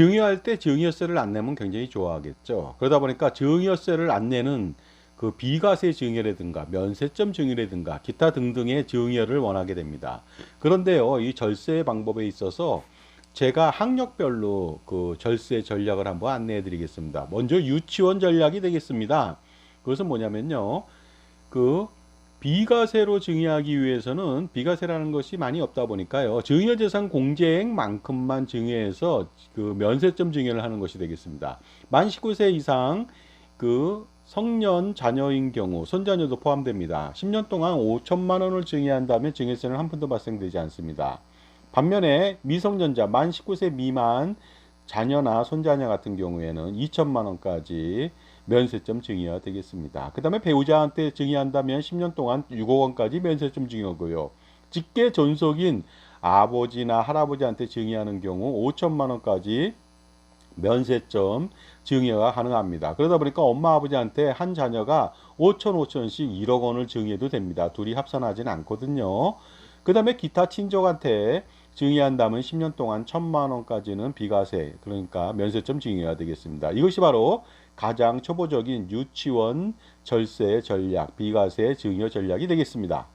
증여할 때 증여세를 안 내면 굉장히 좋아하겠죠. 그러다 보니까 증여세를 안 내는 그 비과세 증여라든가 면세점 증여라든가 기타 등등의 증여를 원하게 됩니다. 그런데요, 이 절세 방법에 있어서 제가 학력별로 그 절세 전략을 한번 안내해 드리겠습니다. 먼저 유치원 전략이 되겠습니다. 그것은 뭐냐면요. 그 비과세로 증여하기 위해서는 비과세라는 것이 많이 없다 보니까요. 증여재산 공제액만큼만 증여해서 그 면세점 증여를 하는 것이 되겠습니다. 만 19세 이상 그 성년 자녀인 경우 손자녀도 포함됩니다. 10년 동안 5천만 원을 증여한다면 증여세는 한 푼도 발생되지 않습니다. 반면에 미성년자 만 19세 미만 자녀나 손자녀 같은 경우에는 2천만 원까지 면세점 증여가 되겠습니다. 그 다음에 배우자한테 증여한다면 10년 동안 6억 원까지 면세점 증여고요. 직계 존속인 아버지나 할아버지한테 증여하는 경우 5천만 원까지 면세점 증여가 가능합니다. 그러다 보니까 엄마 아버지한테 한 자녀가 5천 5천씩 1억 원을 증여해도 됩니다. 둘이 합산하진 않거든요. 그 다음에 기타 친족한테 증여한다면 10년 동안 1천만 원까지는 비과세 그러니까 면세점 증여가 되겠습니다. 이것이 바로 가장 초보적인 유치원 절세 전략 비과세 증여 전략이 되겠습니다.